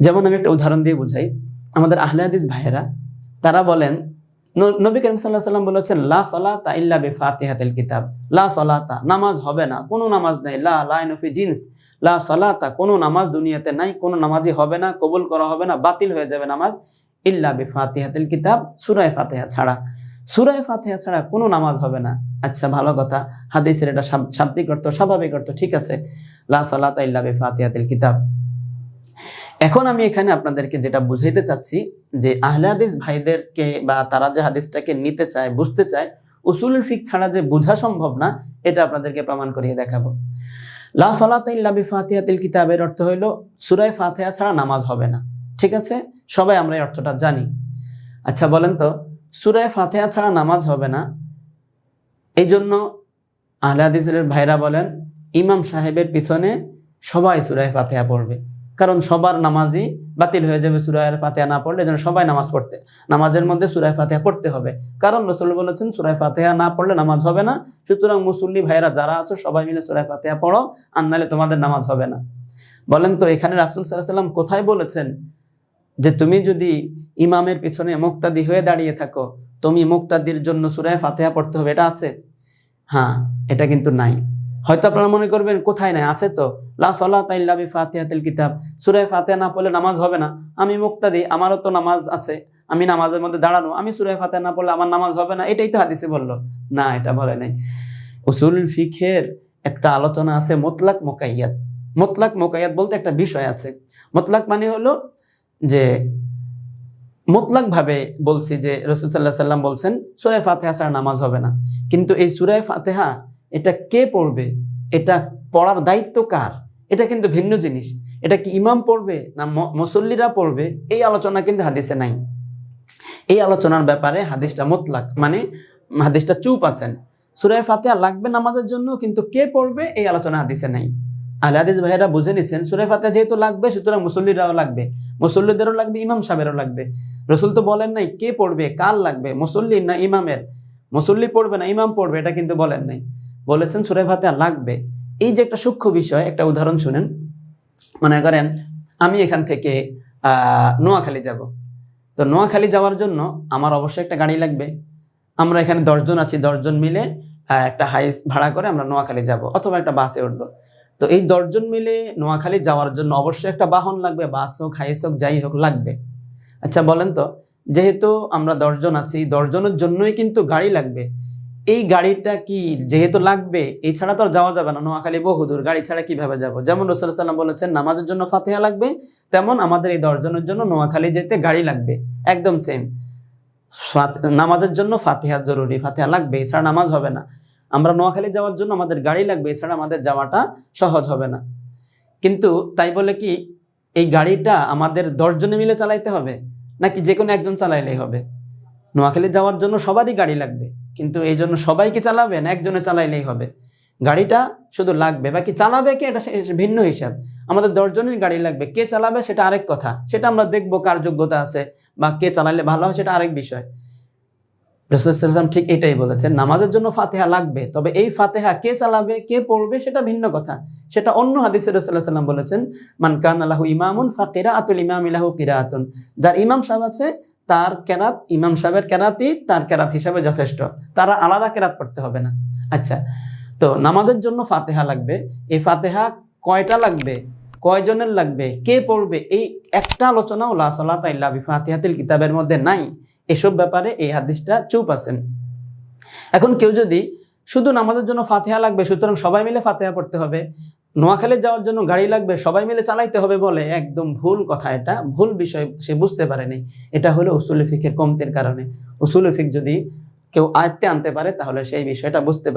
যেমন আমি একটা উদাহরণ দিয়ে বুঝাই। আমাদের আহলে ভাইয়েরা, তারা বলেন নবী করিম সাল্লাহ সাল্লাম বলেছেন, লা সলাতা ইল্লা ফাতিহাতিল কিতাব। লা সলাতা, নামাজ হবে না, কোনো নামাজ নেই। লা জিন্স। লা সলাতা, কোনো নামাজ দুনিয়াতে নাই, কোনো নামাজই হবে না, কবুল করা হবে না, বাতিল হয়ে যাবে নামাজ। ইল্লা বে ফাতিহাতিল কিতাব, সুরায় ফাতিহা ছাড়া। সুরায় ফাতিহা ছাড়া কোনো নামাজ হবে না। আচ্ছা ভালো কথা। হাদিসের এটা শাব- শাব্দিক অর্থ, স্বাভাবিক অর্থ, ঠিক আছে। লা সলাতা ইল্লা ফাতিহাতিল কিতাব। এখন আমি এখানে আপনাদেরকে যেটা বুঝাইতে চাচ্ছি, যে আহলে হাদিস ভাইদেরকে বা তারা যে হাদিসটাকে নিতে চায়, বুঝতে চায়, উসুলুল ফিক ছাড়া যে বোঝা সম্ভব না, এটা আপনাদেরকে প্রমাণ করিয়ে দেখাবো। লা সলাতা ইল্লা ফাতিহাতিল কিতাবের অর্থ হইল, সূরায়ে ফাতিহা ছাড়া নামাজ হবে না। ঠিক আছে? সবাই আমরা এই অর্থটা জানি। আচ্ছা বলেন তো, সূরায়ে ফাতিহা ছাড়া নামাজ হবে না। এই জন্য আহলে ভাইরা বলেন, ইমাম সাহেবের পিছনে সবাই সূরায়ে ফাতেহা পড়বে। কারণ সবার নামাজই বাতিল হয়ে যাবে সুরায়ের ফাতেহা না পড়লে যেন সবাই নামাজ পড়তে। নামাজের মধ্যে সুরায় ফাতেহা পড়তে হবে। কারণ রসুল বলেছেন, সুরায় ফাতেহা না পড়লে নামাজ হবে না। সুতরাং মুসল্লি ভাইরা যারা আছো, সবাই মিলে সুরায় ফাতেহা পড়ো, আর নাহলে তোমাদের নামাজ হবে না। বলেন তো, এখানে রাসুল সাল্লাম কোথায় বলেছেন যে, তুমি যদি ইমামের পিছনে মুক্তাদি হয়ে দাঁড়িয়ে থাকো, তুমি মুক্তাদির জন্য সুরায় ফাতেহা পড়তে হবে। এটা আছে? হ্যাঁ এটা কিন্তু নাই। হয়তো আপনারা মনে করবেন, কোথায় নাই? আছে তো। ফাতিহাতিল কিতাব। ফাতিহা না পড়লে নামাজ হবে না। আমি মুক্তাদি, আমারও তো নামাজ আছে। আমি নামাজের মধ্যে দাঁড়ানো, আমি ফাতিহা না পড়লে আমার নামাজ হবে না। এটাই তো হাদিসে বলল। না, এটা বলে নাই। উসুল ফিখের একটা আলোচনা আছে, মোতলাক মোকাইয়াত। মোতলাক মোকাইয়াত বলতে একটা বিষয় আছে। মোতলাক মানে হলো যে মোতলাক ভাবে বলছি যে, রসুল সাল্লাহ সাল্লাম বলছেন সুরায় ফাতেহা ছাড়া নামাজ হবে না। কিন্তু এই সুরায় ফাতেহা এটা কে পড়বে? এটা পড়ার দায়িত্ব কার? এটা কিন্তু ভিন্ন জিনিস। এটা কি ইমাম পড়বে না মুসল্লিরা পড়বে? এই আলোচনা কিন্তু হাদিসে নাই। এই আলোচনার ব্যাপারে হাদিসটা মোতলাক মানে হাদিসটা চুপ আছেন। সুরায় ফাতেহা লাগবে নামাজের জন্য, কিন্তু কে পড়বে? এই আলোচনা হাদিসে নাই। আহলে হাদিস ভাইয়েরা বুঝে নিচ্ছেন সুরায় ফাতেহা যেহেতু লাগবে, সুতরাং মুসল্লিরাও লাগবে। মুসল্লিদেরও লাগবে, ইমাম সাহেবেরও লাগবে। রসুল তো বলেন নাই কে পড়বে, কার লাগবে, মুসল্লি না ইমামের? মুসল্লি পড়বে না ইমাম পড়বে, এটা কিন্তু বলেন নাই। বলেছেন সুরে ফাতেহা লাগবে। এই যে একটা সূক্ষ্ম বিষয়, একটা উদাহরণ শুনেন। মনে করেন, আমি এখান থেকে নোয়াখালী যাব। তো নোয়াখালী যাওয়ার জন্য আমার অবশ্যই একটা গাড়ি লাগবে। আমরা এখানে দশজন আছি, দশজন মিলে একটা হাইস ভাড়া করে আমরা নোয়াখালী যাব, অথবা একটা বাসে উঠবো। তো এই দশজন মিলে নোয়াখালী যাওয়ার জন্য অবশ্যই একটা বাহন লাগবে, বাস হোক হাইস হোক, যাই হোক, লাগবে। আচ্ছা বলেন তো, যেহেতু আমরা দশজন আছি, দশজনের জন্যই কিন্তু গাড়ি লাগবে। এই গাড়িটা কি যেহেতু লাগবে, এই ছাড়া তো আর যাওয়া যাবে না। নোয়াখালী বহুদূর, গাড়ি ছাড়া কীভাবে যাব? যেমন রসুল সাল্লাম বলেছেন, নামাজের জন্য ফাতেহা লাগবে, তেমন আমাদের এই দশজনের জন্য নোয়াখালী যেতে গাড়ি লাগবে। একদম সেম নামাজের জন্য ফাতেহা জরুরি, ফাতেহা লাগবে এছাড়া নামাজ হবে না। আমরা নোয়াখালী যাওয়ার জন্য আমাদের গাড়ি লাগবে এছাড়া আমাদের যাওয়াটা সহজ হবে না। কিন্তু তাই বলে কি, এই গাড়িটা আমাদের দশজনে মিলে চালাইতে হবে? নাকি যে কোনো একজন চালাইলেই হবে? নোয়াখালী যাওয়ার জন্য সবারই গাড়ি লাগবে। কিন্তু এই জন্য সবাই কি চালাবেন, একজনে চালাইলেই হবে। গাড়িটা শুধু লাগবে, বাকি চালাবে কে? এটা ভিন্ন হিসাব। আমাদের দশজনের গাড়ি লাগবে, কে চালাবে সেটা আরেক কথা। সেটা আমরা দেখব কার যোগ্যতা আছে বা কে চালাইলে ভালো হয়, সেটা আরেক বিষয়। রসুলাম ঠিক এটাই বলেছেন, নামাজের জন্য ফাতেহা লাগবে, তবে এই ফাতেহা কে চালাবে, কে পড়বে সেটা ভিন্ন কথা। সেটা অন্য হাদিসে রসুল্লাহ সাল্লাম বলেছেন, মান কান আলাহু ইমামুন ফাকিরা আতুল ইমাম ইলাহু কিরাআতুন যার ইমাম সাহেব আছে তার কেরাত, ইমাম সাহেবের কেরাতই তার কেরাত হিসাবে যথেষ্ট। তারা আলাদা কেরাত পড়তে হবে না। আচ্ছা তো নামাজের জন্য ফাতেহা লাগবে। এই ফাতেহা কয়টা লাগবে? কয়জনের লাগবে? কে পড়বে? এই একটা আলোচনাও লা সালাতা ইল্লা বিফাতিহাতিল কিতাবের মধ্যে নাই। এসব ব্যাপারে এই হাদিসটা চুপ আছেন। এখন কেউ যদি শুধু নামাজের জন্য ফাতেহা লাগবে, সুতরাং সবাই মিলে ফাতেহা পড়তে হবে। নোয়াখালী যাওয়ার জন্য গাড়ি লাগবে, সবাই মিলে চালাইতে হবে বলে একদম ভুল কথা এটা, ভুল বিষয় সে বুঝতে পারেনি। এটা হলো উসুল ফিকের কমতির কারণে। উসুল ফিক যদি কেউ আয়ত্তে আনতে পারে তাহলে সেই বিষয়টা বুঝতে পারে।